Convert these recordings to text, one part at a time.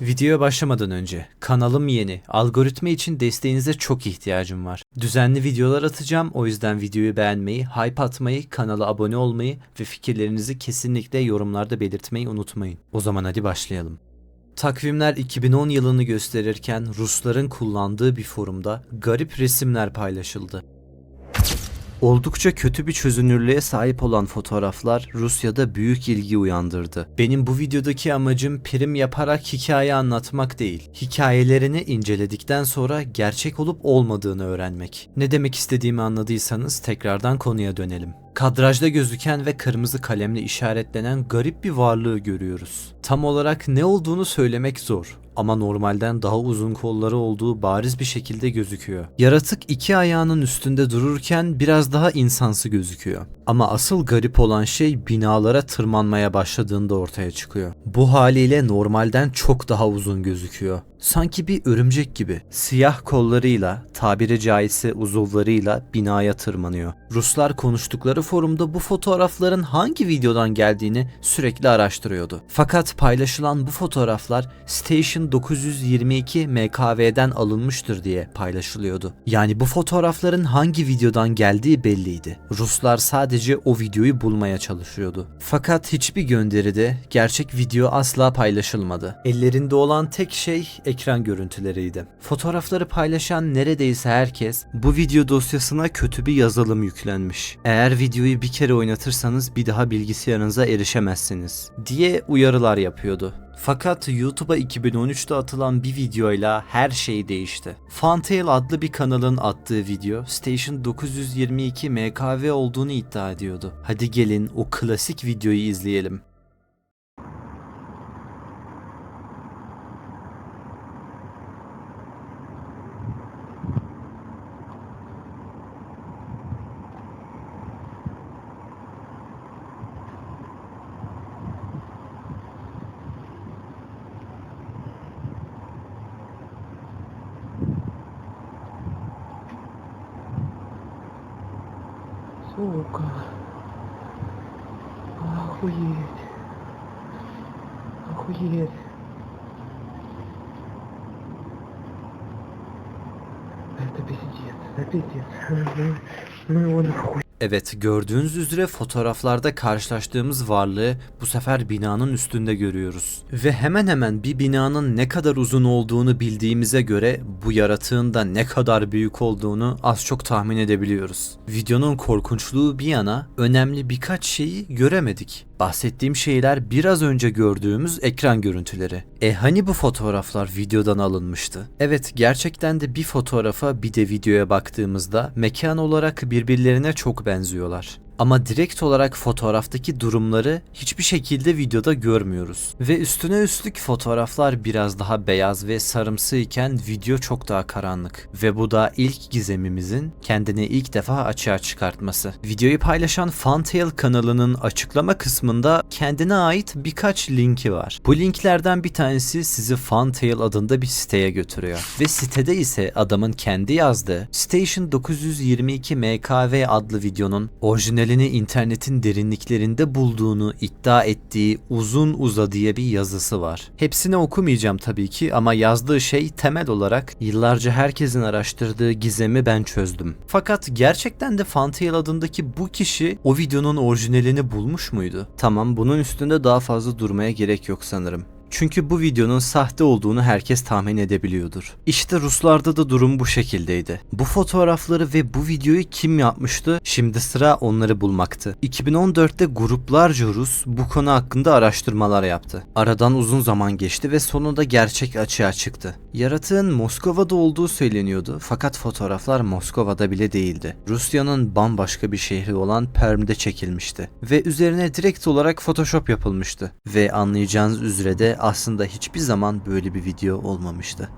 Videoya başlamadan önce kanalım yeni. Algoritma için desteğinize çok ihtiyacım var. Düzenli videolar atacağım o yüzden videoyu beğenmeyi, hype atmayı, kanala abone olmayı ve fikirlerinizi kesinlikle yorumlarda belirtmeyi unutmayın. O zaman hadi başlayalım. Takvimler 2010 yılını gösterirken Rusların kullandığı bir forumda garip resimler paylaşıldı. Oldukça kötü bir çözünürlüğe sahip olan fotoğraflar Rusya'da büyük ilgi uyandırdı. Benim bu videodaki amacım prim yaparak hikaye anlatmak değil. Hikayelerini inceledikten sonra gerçek olup olmadığını öğrenmek. Ne demek istediğimi anladıysanız tekrardan konuya dönelim. Kadrajda gözüken ve kırmızı kalemle işaretlenen garip bir varlığı görüyoruz. Tam olarak ne olduğunu söylemek zor ama normalden daha uzun kolları olduğu bariz bir şekilde gözüküyor. Yaratık iki ayağının üstünde dururken biraz daha insansı gözüküyor. Ama asıl garip olan şey binalara tırmanmaya başladığında ortaya çıkıyor. Bu haliyle normalden çok daha uzun gözüküyor. Sanki bir örümcek gibi siyah kollarıyla, tabiri caizse uzuvlarıyla binaya tırmanıyor. Ruslar konuştukları forumda bu fotoğrafların hangi videodan geldiğini sürekli araştırıyordu. Fakat paylaşılan bu fotoğraflar Station 922 MKV'den alınmıştır diye paylaşılıyordu. Yani bu fotoğrafların hangi videodan geldiği belliydi. Ruslar sadece o videoyu bulmaya çalışıyordu. Fakat hiçbir gönderide gerçek video asla paylaşılmadı. Ellerinde olan tek şey ekran görüntüleriydi. Fotoğrafları paylaşan neredeyse herkes bu video dosyasına kötü bir yazılım yüklenmiş. Eğer videoyu bir kere oynatırsanız bir daha bilgisayarınıza erişemezsiniz diye uyarılar yapıyordu. Fakat YouTube'a 2013'te atılan bir videoyla her şey değişti. Funtail adlı bir kanalın attığı video Station 922 MKV olduğunu iddia ediyordu. Hadi gelin o klasik videoyu izleyelim. Сука. Охуеть. Охуеть. Это пиздец. Это пиздец. Ну его нахуй. Evet gördüğünüz üzere fotoğraflarda karşılaştığımız varlığı bu sefer binanın üstünde görüyoruz. Ve hemen hemen bir binanın ne kadar uzun olduğunu bildiğimize göre bu yaratığın da ne kadar büyük olduğunu az çok tahmin edebiliyoruz. Videonun korkunçluğu bir yana önemli birkaç şeyi göremedik. Bahsettiğim şeyler biraz önce gördüğümüz ekran görüntüleri. E hani bu fotoğraflar videodan alınmıştı? Evet gerçekten de bir fotoğrafa bir de videoya baktığımızda mekan olarak birbirlerine çok benziyorlar. Ama direkt olarak fotoğraftaki durumları hiçbir şekilde videoda görmüyoruz. Ve üstüne üstlük fotoğraflar biraz daha beyaz ve sarımsı iken video çok daha karanlık. Ve bu da ilk gizemimizin kendini ilk defa açığa çıkartması. Videoyu paylaşan Funtail kanalının açıklama kısmında kendine ait birkaç linki var. Bu linklerden bir tanesi sizi Funtail adında bir siteye götürüyor. Ve sitede ise adamın kendi yazdığı Station 922 MKV adlı videonun orijinalini internetin derinliklerinde bulduğunu iddia ettiği uzun uzadıya bir yazısı var. Hepsini okumayacağım tabii ki ama yazdığı şey temel olarak yıllarca herkesin araştırdığı gizemi ben çözdüm. Fakat gerçekten de Fantail adındaki bu kişi o videonun orijinalini bulmuş muydu? Tamam bunun üstünde daha fazla durmaya gerek yok sanırım. Çünkü bu videonun sahte olduğunu herkes tahmin edebiliyordur. İşte Ruslarda da durum bu şekildeydi. Bu fotoğrafları ve bu videoyu kim yapmıştı? Şimdi sıra onları bulmaktı. 2014'te gruplarca Rus bu konu hakkında araştırmalar yaptı. Aradan uzun zaman geçti ve sonunda gerçek açığa çıktı. Yaratığın Moskova'da olduğu söyleniyordu fakat fotoğraflar Moskova'da bile değildi. Rusya'nın bambaşka bir şehri olan Perm'de çekilmişti ve üzerine direkt olarak Photoshop yapılmıştı. Ve anlayacağınız üzere de aslında hiçbir zaman böyle bir video olmamıştı.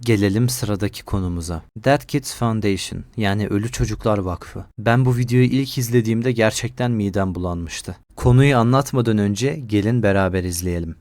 Gelelim sıradaki konumuza. Dead Kids Foundation yani Ölü Çocuklar Vakfı. Ben bu videoyu ilk izlediğimde gerçekten midem bulanmıştı. Konuyu anlatmadan önce gelin beraber izleyelim.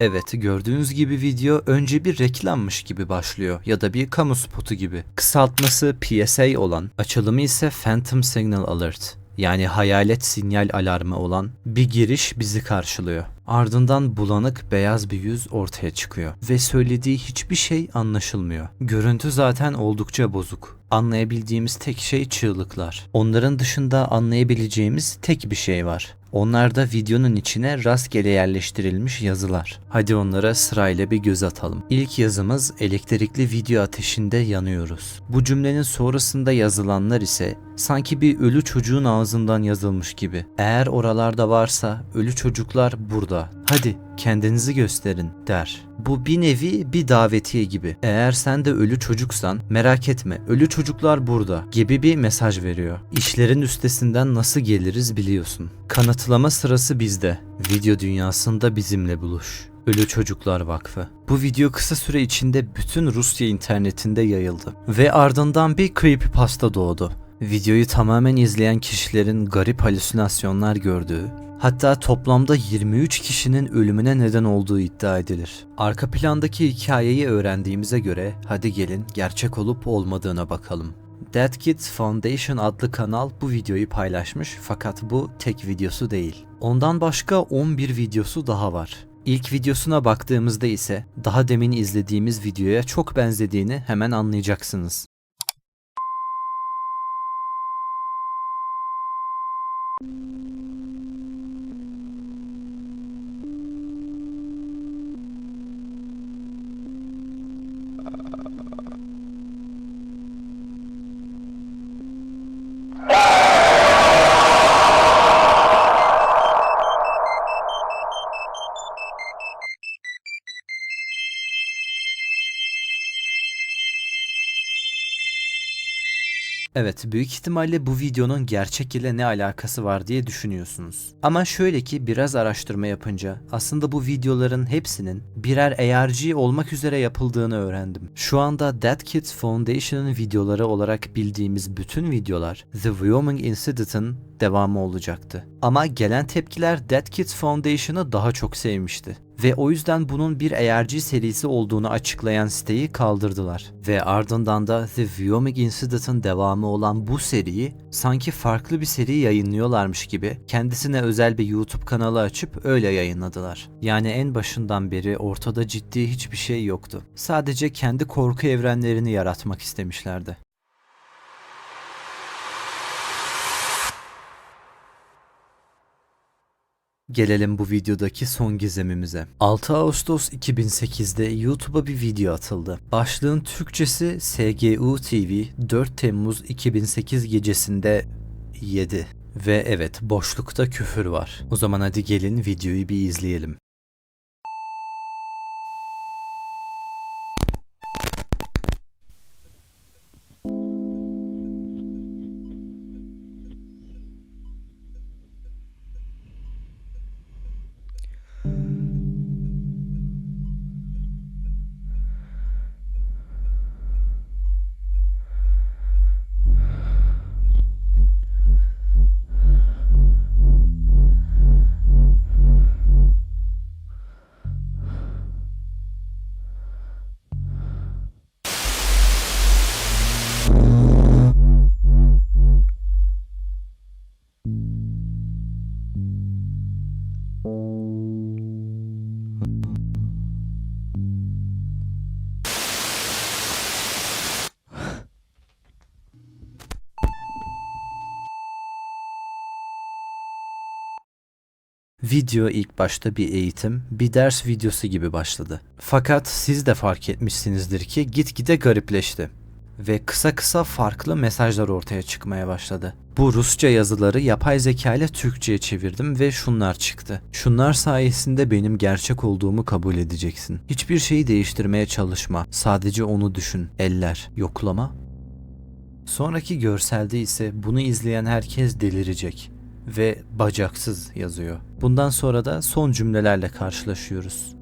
Evet gördüğünüz gibi video önce bir reklammış gibi başlıyor ya da bir kamu spotu gibi. Kısaltması PSA olan, açılımı ise Phantom Signal Alert yani hayalet sinyal alarmı olan bir giriş bizi karşılıyor. Ardından bulanık beyaz bir yüz ortaya çıkıyor ve söylediği hiçbir şey anlaşılmıyor. Görüntü zaten oldukça bozuk. Anlayabildiğimiz tek şey çığlıklar. Onların dışında anlayabileceğimiz tek bir şey var. Onlar da videonun içine rastgele yerleştirilmiş yazılar. Hadi onlara sırayla bir göz atalım. İlk yazımız elektrikli video ateşinde yanıyoruz. Bu cümlenin sonrasında yazılanlar ise sanki bir ölü çocuğun ağzından yazılmış gibi. Eğer oralarda varsa ölü çocuklar burada. Hadi kendinizi gösterin der. Bu bir nevi bir davetiye gibi. Eğer sen de ölü çocuksan merak etme ölü çocuklar burada gibi bir mesaj veriyor. İşlerin üstesinden nasıl geliriz biliyorsun. Kanıtlama sırası bizde. Video dünyasında bizimle buluş. Ölü Çocuklar Vakfı. Bu video kısa süre içinde bütün Rusya internetinde yayıldı. Ve ardından bir creepypasta doğdu. Videoyu tamamen izleyen kişilerin garip halüsinasyonlar gördüğü, hatta toplamda 23 kişinin ölümüne neden olduğu iddia edilir. Arka plandaki hikayeyi öğrendiğimize göre hadi gelin gerçek olup olmadığına bakalım. Dead Kids Foundation adlı kanal bu videoyu paylaşmış fakat bu tek videosu değil. Ondan başka 11 videosu daha var. İlk videosuna baktığımızda ise daha demin izlediğimiz videoya çok benzediğini hemen anlayacaksınız. Evet, büyük ihtimalle bu videonun gerçek ile ne alakası var diye düşünüyorsunuz. Ama şöyle ki biraz araştırma yapınca aslında bu videoların hepsinin birer ARG olmak üzere yapıldığını öğrendim. Şu anda Dead Kids Foundation'ın videoları olarak bildiğimiz bütün videolar The Wyoming Incident'ın devamı olacaktı. Ama gelen tepkiler Dead Kids Foundation'ı daha çok sevmişti ve o yüzden bunun bir ARG serisi olduğunu açıklayan siteyi kaldırdılar. Ve ardından da The Wyoming Incident'ın devamı olan bu seriyi sanki farklı bir seri yayınlıyorlarmış gibi kendisine özel bir YouTube kanalı açıp öyle yayınladılar. Yani en başından beri ortada ciddi hiçbir şey yoktu. Sadece kendi korku evrenlerini yaratmak istemişlerdi. Gelelim bu videodaki son gizemimize. 6 Ağustos 2008'de YouTube'a bir video atıldı. Başlığın Türkçesi SGU TV 4 Temmuz 2008 gecesinde 7. Ve evet boşlukta küfür var. O zaman hadi gelin videoyu bir izleyelim. Video ilk başta bir eğitim, bir ders videosu gibi başladı. Fakat siz de fark etmişsinizdir ki gitgide garipleşti. ve kısa kısa farklı mesajlar ortaya çıkmaya başladı. Bu Rusça yazıları yapay zeka ile Türkçe'ye çevirdim ve şunlar çıktı. Şunlar sayesinde benim gerçek olduğumu kabul edeceksin. Hiçbir şeyi değiştirmeye çalışma. Sadece onu düşün. Eller. Yoklama. Sonraki görselde ise bunu izleyen herkes delirecek ve bacaksız yazıyor. Bundan sonra da son cümlelerle karşılaşıyoruz.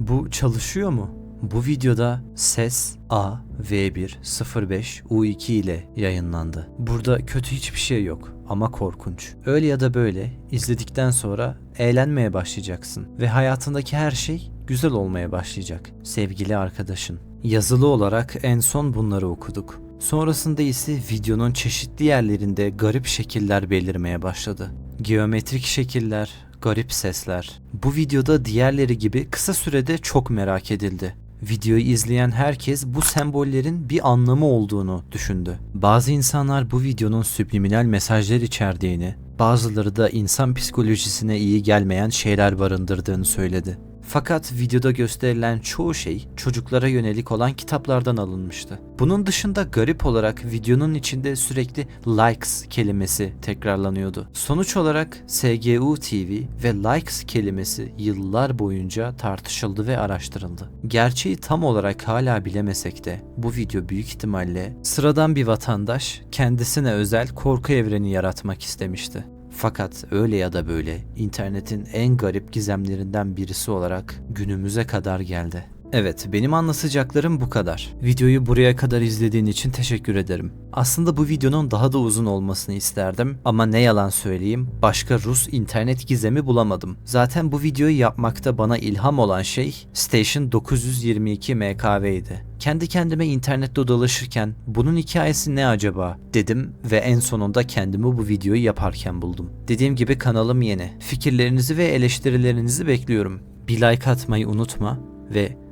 Bu çalışıyor mu? Bu videoda ses A V1 05 U2 ile yayınlandı. Burada kötü hiçbir şey yok ama korkunç. Öyle ya da böyle izledikten sonra eğlenmeye başlayacaksın ve hayatındaki her şey güzel olmaya başlayacak. Sevgili arkadaşın. Yazılı olarak en son bunları okuduk. Sonrasında ise videonun çeşitli yerlerinde garip şekiller belirmeye başladı. Geometrik şekiller, garip sesler. Bu videoda diğerleri gibi kısa sürede çok merak edildi. Videoyu izleyen herkes bu sembollerin bir anlamı olduğunu düşündü. Bazı insanlar bu videonun subliminal mesajlar içerdiğini, bazıları da insan psikolojisine iyi gelmeyen şeyler barındırdığını söyledi. Fakat videoda gösterilen çoğu şey çocuklara yönelik olan kitaplardan alınmıştı. Bunun dışında garip olarak videonun içinde sürekli likes kelimesi tekrarlanıyordu. Sonuç olarak SGU TV ve likes kelimesi yıllar boyunca tartışıldı ve araştırıldı. Gerçeği tam olarak hala bilemesek de bu video büyük ihtimalle sıradan bir vatandaş kendisine özel korku evreni yaratmak istemişti. Fakat öyle ya da böyle internetin en garip gizemlerinden birisi olarak günümüze kadar geldi. Evet, benim anlatacaklarım bu kadar. Videoyu buraya kadar izlediğin için teşekkür ederim. Aslında bu videonun daha da uzun olmasını isterdim ama ne yalan söyleyeyim, başka Rus internet gizemi bulamadım. Zaten bu videoyu yapmakta bana ilham olan şey Station 922 MKV'ydi. Kendi kendime internette dolaşırken bunun hikayesi ne acaba dedim ve en sonunda kendimi bu videoyu yaparken buldum. Dediğim gibi kanalım yeni. Fikirlerinizi ve eleştirilerinizi bekliyorum. Bir like atmayı unutma ve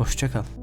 hoşçakal.